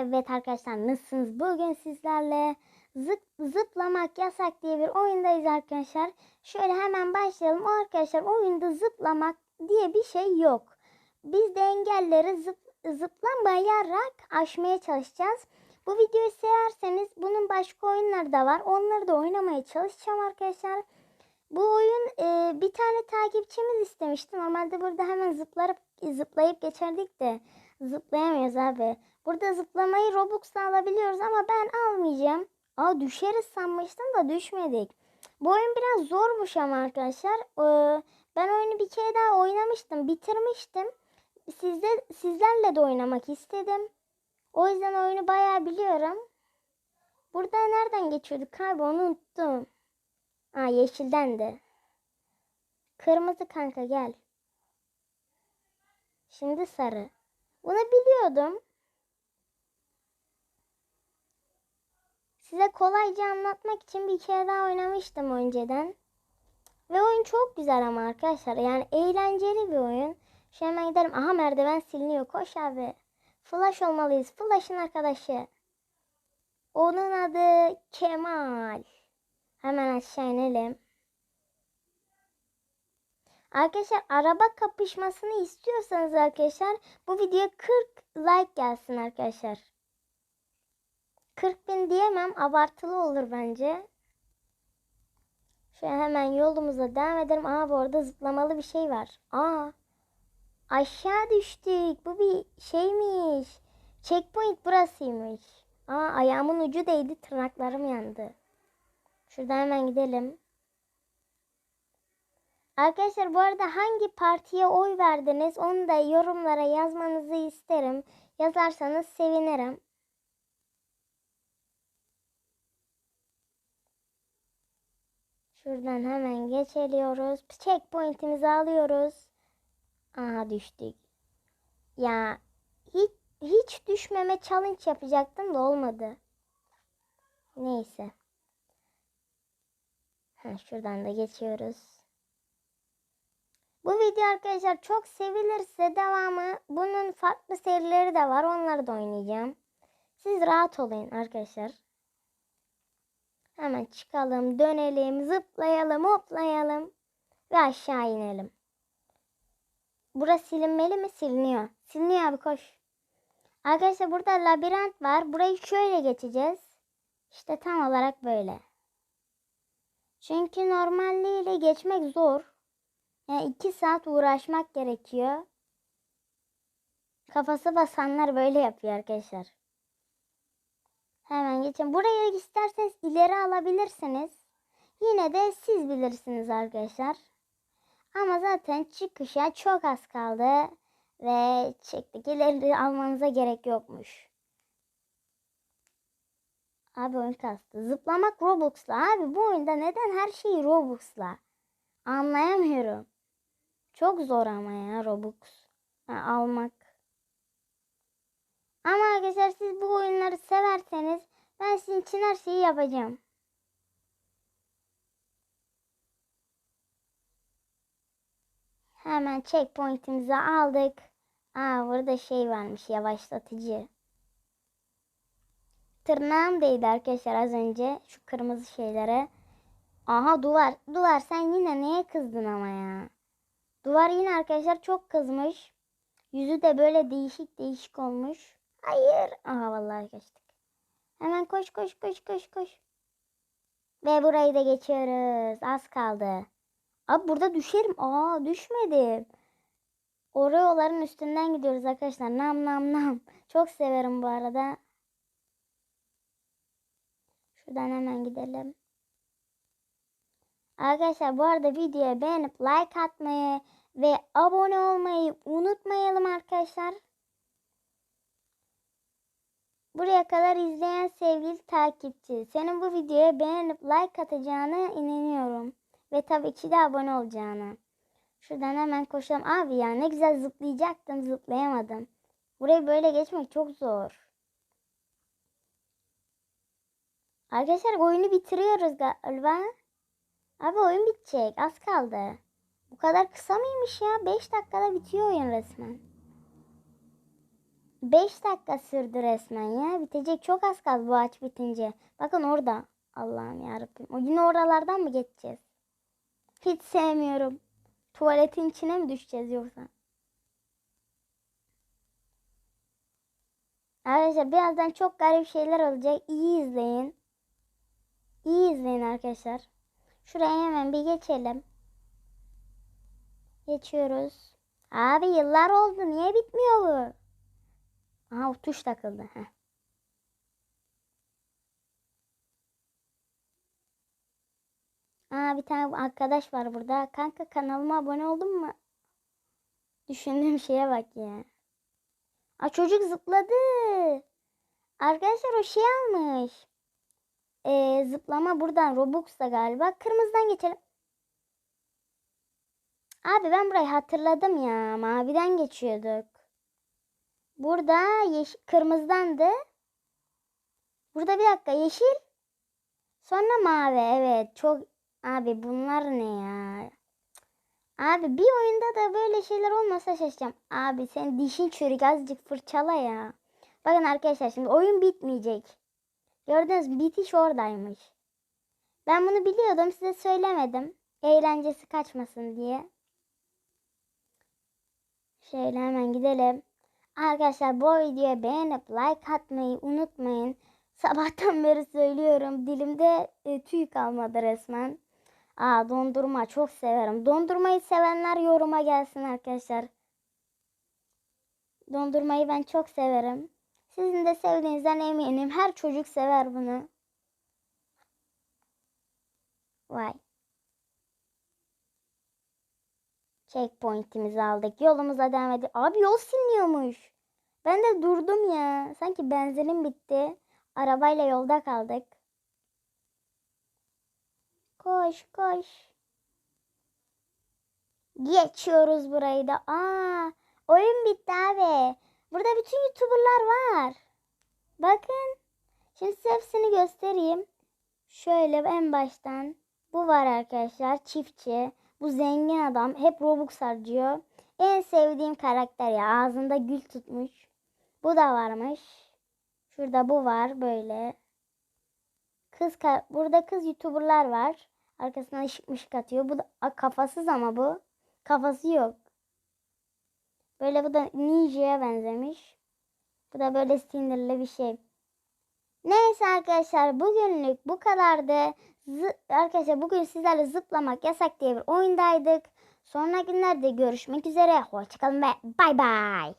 Evet arkadaşlar nasılsınız? Bugün sizlerle zıp, zıplamak yasak diye bir oyundayız arkadaşlar. Şöyle hemen başlayalım. Arkadaşlar oyunda zıplamak diye bir şey yok. Biz de engelleri zıp, zıplamayarak aşmaya çalışacağız. Bu videoyu severseniz bunun başka oyunları da var. Onları da oynamaya çalışacağım arkadaşlar. Bu oyun e, bir tane takipçimiz istemişti. Normalde burada hemen zıplarıp zıplayıp geçerdik de zıplayamıyoruz abi. Burada zıplamayı Robux'la alabiliyoruz ama ben almayacağım. Aa düşeriz sanmıştım da düşmedik. Bu oyun biraz zormuş ama arkadaşlar. Ee, ben oyunu bir kere daha oynamıştım. Bitirmiştim. Sizde, sizlerle de oynamak istedim. O yüzden oyunu bayağı biliyorum. Burada nereden geçiyorduk abi onu unuttum. Aa yeşilden de. Kırmızı kanka gel. Şimdi sarı. Bunu biliyordum. Size kolayca anlatmak için bir kere daha oynamıştım önceden. Ve oyun çok güzel ama arkadaşlar. Yani eğlenceli bir oyun. Şu hemen gidelim. Aha merdiven siliniyor. Koş abi. Flash olmalıyız. Flash'ın arkadaşı. Onun adı Kemal. Hemen aşağı inelim. Arkadaşlar araba kapışmasını istiyorsanız arkadaşlar bu videoya 40 like gelsin arkadaşlar. 40 bin diyemem abartılı olur bence. Şöyle hemen yolumuza devam edelim. Aa bu arada zıplamalı bir şey var. Aa aşağı düştük. Bu bir şeymiş. Checkpoint burasıymış. Aa ayağımın ucu değdi tırnaklarım yandı. Şuradan hemen gidelim. Arkadaşlar bu arada hangi partiye oy verdiniz onu da yorumlara yazmanızı isterim. Yazarsanız sevinirim. Şuradan hemen geçeliyoruz. Checkpoint'imizi alıyoruz. Aha düştük. Ya hiç, hiç düşmeme challenge yapacaktım da olmadı. Neyse. Ha, şuradan da geçiyoruz. Bu video arkadaşlar çok sevilirse devamı bunun farklı serileri de var. Onları da oynayacağım. Siz rahat olun arkadaşlar. Hemen çıkalım, dönelim, zıplayalım, hoplayalım ve aşağı inelim. Burası silinmeli mi? Siliniyor. Siliniyor abi koş. Arkadaşlar burada labirent var. Burayı şöyle geçeceğiz. İşte tam olarak böyle. Çünkü normalliğiyle geçmek zor. Yani iki saat uğraşmak gerekiyor. Kafası basanlar böyle yapıyor arkadaşlar. Hemen geçin. Buraya isterseniz ileri alabilirsiniz. Yine de siz bilirsiniz arkadaşlar. Ama zaten çıkışa çok az kaldı. Ve çektik. İleri almanıza gerek yokmuş. Abi oyun kastı. Zıplamak Robux'la. Abi bu oyunda neden her şeyi Robux'la? Anlayamıyorum. Çok zor ama ya Robux ha, almak. Ama arkadaşlar siz bu oyunları severseniz ben sizin için her şeyi yapacağım. Hemen checkpoint'imizi aldık. Aa burada şey varmış yavaşlatıcı. Tırnağım değdi arkadaşlar az önce şu kırmızı şeylere. Aha duvar. Duvar sen yine neye kızdın ama ya? Duvar yine arkadaşlar çok kızmış. Yüzü de böyle değişik değişik olmuş. Hayır. Aha vallahi geçtik. Hemen koş koş koş koş koş. Ve burayı da geçiyoruz. Az kaldı. Abi burada düşerim. Aa düşmedim. Oreo'ların üstünden gidiyoruz arkadaşlar. Nam nam nam. Çok severim bu arada. Şuradan hemen gidelim. Arkadaşlar bu arada videoyu beğenip like atmayı ve abone olmayı unutmayalım arkadaşlar. Buraya kadar izleyen sevgili takipçi, senin bu videoya beğenip like atacağına inanıyorum. Ve tabii ki de abone olacağına. Şuradan hemen koşalım. Abi ya ne güzel zıplayacaktım zıplayamadım. Burayı böyle geçmek çok zor. Arkadaşlar oyunu bitiriyoruz galiba. Abi oyun bitecek. Az kaldı. Bu kadar kısa mıymış ya? 5 dakikada bitiyor oyun resmen. 5 dakika sürdü resmen ya. Bitecek çok az kaldı bu aç bitince. Bakın orada. Allah'ım yarabbim. O yine oralardan mı geçeceğiz? Hiç sevmiyorum. Tuvaletin içine mi düşeceğiz yoksa? Arkadaşlar birazdan çok garip şeyler olacak. İyi izleyin. İyi izleyin arkadaşlar. Şuraya hemen bir geçelim. Geçiyoruz. Abi yıllar oldu. Niye bitmiyor bu? Aha o tuş takıldı. Heh. Aa bir tane arkadaş var burada. Kanka kanalıma abone oldun mu? Düşündüğüm şeye bak ya. Aa çocuk zıpladı. Arkadaşlar o şey almış. Ee, zıplama buradan Robux'ta galiba. Kırmızıdan geçelim. Abi ben burayı hatırladım ya. Maviden geçiyorduk. Burada yeş kırmızıdandı. Burada bir dakika yeşil. Sonra mavi. Evet çok abi bunlar ne ya? Abi bir oyunda da böyle şeyler olmasa şaşacağım. Abi sen dişin çürük azıcık fırçala ya. Bakın arkadaşlar şimdi oyun bitmeyecek. Gördünüz mü? Bitiş oradaymış. Ben bunu biliyordum size söylemedim. Eğlencesi kaçmasın diye. Şöyle hemen gidelim. Arkadaşlar bu videoya beğenip like atmayı unutmayın. Sabahtan beri söylüyorum. Dilimde e, tüy kalmadı resmen. Aa dondurma çok severim. Dondurmayı sevenler yoruma gelsin arkadaşlar. Dondurmayı ben çok severim. Sizin de sevdiğinizden eminim. Her çocuk sever bunu. Vay. Checkpoint'imizi aldık. Yolumuza devam ediyoruz. Abi yol siliniyormuş. Ben de durdum ya. Sanki benzinim bitti. Arabayla yolda kaldık. Koş koş. Geçiyoruz burayı da. Aa, oyun bitti abi. Burada bütün YouTuber'lar var. Bakın. Şimdi size hepsini göstereyim. Şöyle en baştan. Bu var arkadaşlar. Çiftçi. Bu zengin adam. Hep Robux harcıyor. En sevdiğim karakter ya. Ağzında gül tutmuş. Bu da varmış. Şurada bu var böyle. Kız burada kız YouTuber'lar var. Arkasına ışık mışık atıyor. Bu da kafasız ama bu. Kafası yok. Böyle bu da ninja'ya benzemiş. Bu da böyle sinirli bir şey. Neyse arkadaşlar bugünlük bu kadardı. Zı arkadaşlar bugün sizlerle zıplamak yasak diye bir oyundaydık. Sonra günlerde görüşmek üzere. Hoşçakalın ve bay bay.